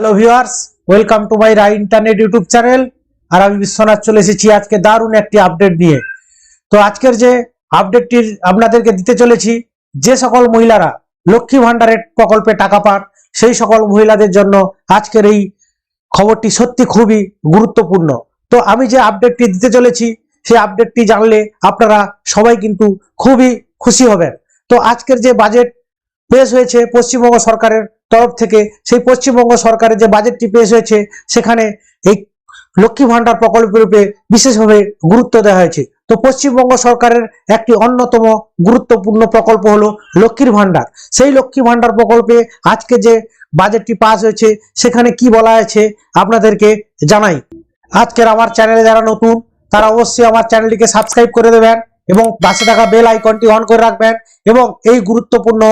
Hello viewers welcome to my Rai internet YouTube channel আর আমি বিশ্বনাথ চলে এসেছি আজকে দারুণ একটি আপডেট নিয়ে। তো আজকের যে আপডেটটি আপনাদেরকে দিতে চলেছি, যে সকল মহিলারা লক্ষ্মী ভান্ডারের প্রকল্পে টাকা পান, সেই সকল মহিলাদের জন্য আজকের এই খবরটি সত্যি খুবই গুরুত্বপূর্ণ। তো আমি যে আপডেটটি দিতে চলেছি, সেই আপডেটটি জানলে আপনারা সবাই কিন্তু খুবই খুশি হবেন। তো আজকের যে বাজেট পেশ হয়েছে পশ্চিমবঙ্গ সরকারের তরফ থেকে সেই পশ্চিমবঙ্গ সরকারের যে বাজেটটি পেশ হয়েছে, সেখানে এই লক্ষ্মী ভান্ডার প্রকল্পের উপরে বিশেষভাবে গুরুত্ব দেওয়া হয়েছে। তো পশ্চিমবঙ্গ সরকারের একটি অন্যতম গুরুত্বপূর্ণ প্রকল্প হলো লক্ষ্মীর ভাণ্ডার সেই লক্ষ্মী ভান্ডার প্রকল্পে আজকে যে বাজেটটি পাস হয়েছে, সেখানে কি বলা হয়েছে আপনাদেরকে জানাই। আজকের আমার চ্যানেলে যারা নতুন, তারা অবশ্যই আমার চ্যানেলটিকে সাবস্ক্রাইব করে দেবেন এবং পাশে থাকা বেল আইকনটি অন করে রাখবেন এবং এই গুরুত্বপূর্ণ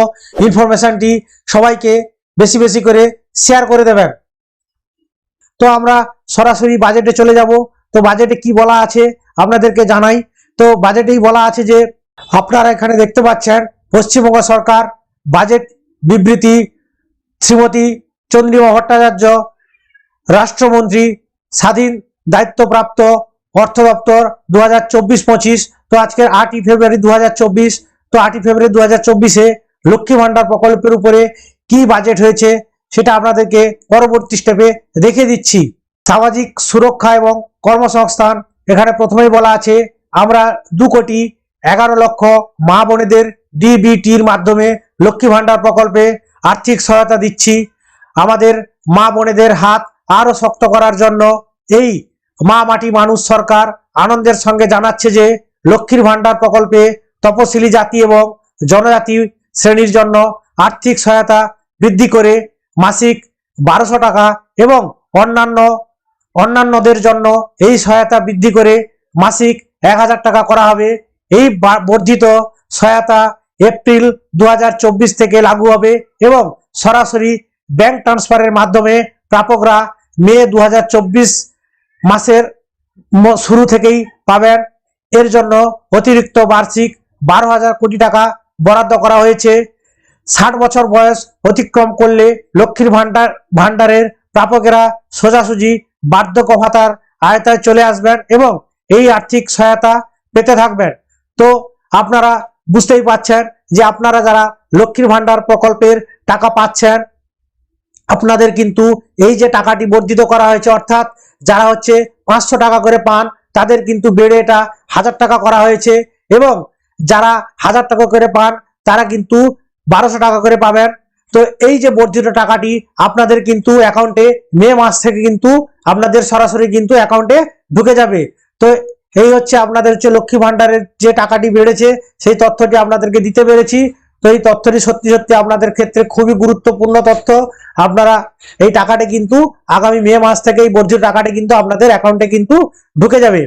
ইনফরমেশনটি সবাইকে বেশি বেশি করে শেয়ার করে দেবেন। তো আমরা সরাসরি বাজেটে চলে যাব। তো বাজেটে কি বলা আছে আপনাদেরকে জানাই। তো বাজেটেই বলা আছে যে, আপনারা এখানে দেখতে পাচ্ছেন পশ্চিমবঙ্গ সরকার বাজেট বিবৃতি, শ্রীমতী চন্দ্রিমা ভট্টাচার্য, রাষ্ট্রমন্ত্রী, স্বাধীন দায়িত্বপ্রাপ্ত অর্থ দপ্তর দু হাজার চব্বিশ পঁচিশ, তো আজকের আটই ফেব্রুয়ারি দু হাজার চব্বিশ, তো আটই ফেব্রুয়ারি দু হাজার চব্বিশে লক্ষ্মী ভান্ডার প্রকল্পের উপরে কি বাজেট হয়েছে সেটা আপনাদেরকে পরবর্তী স্টেপে দেখে দিচ্ছি। সামাজিক সুরক্ষা এবং কর্মসংস্থান, এখানে প্রথমেই বলা আছে, আমরা দু কোটি এগারো লক্ষ মা বোনেদের ডিবিটির মাধ্যমে লক্ষ্মী ভান্ডার প্রকল্পে আর্থিক সহায়তা দিচ্ছি। আমাদের মা বোনেদের হাত আরও শক্ত করার জন্য এই মা মাটি মানুষ সরকার আনন্দের সঙ্গে জানাচ্ছে যে, লক্ষ্মীর ভান্ডার প্রকল্পে তপশিলি জাতি এবং জনজাতি শ্রেণির জন্য আর্থিক সহায়তা বৃদ্ধি করে মাসিক বারোশো টাকা এবং অন্যান্য, অন্যান্যদের জন্য এই সহায়তা বৃদ্ধি করে মাসিক এক হাজার টাকা করা হবে। এই বর্ধিত সহায়তা এপ্রিল দু হাজার চব্বিশ থেকে লাগু হবে এবং সরাসরি ব্যাংক ট্রান্সফারের মাধ্যমে প্রাপকরা মে দু হাজার চব্বিশ মাসের শুরু থেকেই পাবেন। এর জন্য অতিরিক্ত বার্ষিক বারো হাজার কোটি টাকা বরাদ্দ করা হয়েছে। ষাট বছর বয়স অতিক্রম করলে লক্ষ্মীর ভান্ডার ভান্ডারের প্রাপকেরা সোজাসুজি বার্ধক্য ভাতার আয়তায় চলে আসবেন এবং এই আর্থিক সহায়তা পেতে থাকবেন। তো আপনারা বুঝতেই পাচ্ছেন যে আপনারা যারা লক্ষ্মীর ভান্ডার প্রকল্পের টাকা পাচ্ছেন, আপনাদের কিন্তু এই যে টাকাটি বর্ধিত করা হয়েছে, অর্থাৎ যারা হচ্ছে পাঁচশো টাকা করে পান, তাদের কিন্তু বেড়ে এটা হাজার টাকা করা হয়েছে এবং যারা হাজার টাকা করে পান, তারা কিন্তু বারোশো টাকা করে পাবেন। তো এই যে বর্ধিত টাকাটি আপনাদের কিন্তু অ্যাকাউন্টে মে মাস থেকে কিন্তু আপনাদের সরাসরি কিন্তু অ্যাকাউন্টে ঢুকে যাবে। তো এই হচ্ছে আপনাদের হচ্ছে লক্ষ্মী ভান্ডারের যে টাকাটি বেড়েছে, সেই তথ্যটি আপনাদেরকে দিতে পেরেছি। তো এই তথ্যটি সত্যি সত্যি আপনাদের ক্ষেত্রে খুবই গুরুত্বপূর্ণ তথ্য। আপনারা এই টাকাটি কিন্তু আগামী মে মাস থেকে এই বর্ধিত টাকাটি কিন্তু আপনাদের অ্যাকাউন্টে কিন্তু ঢুকে যাবে।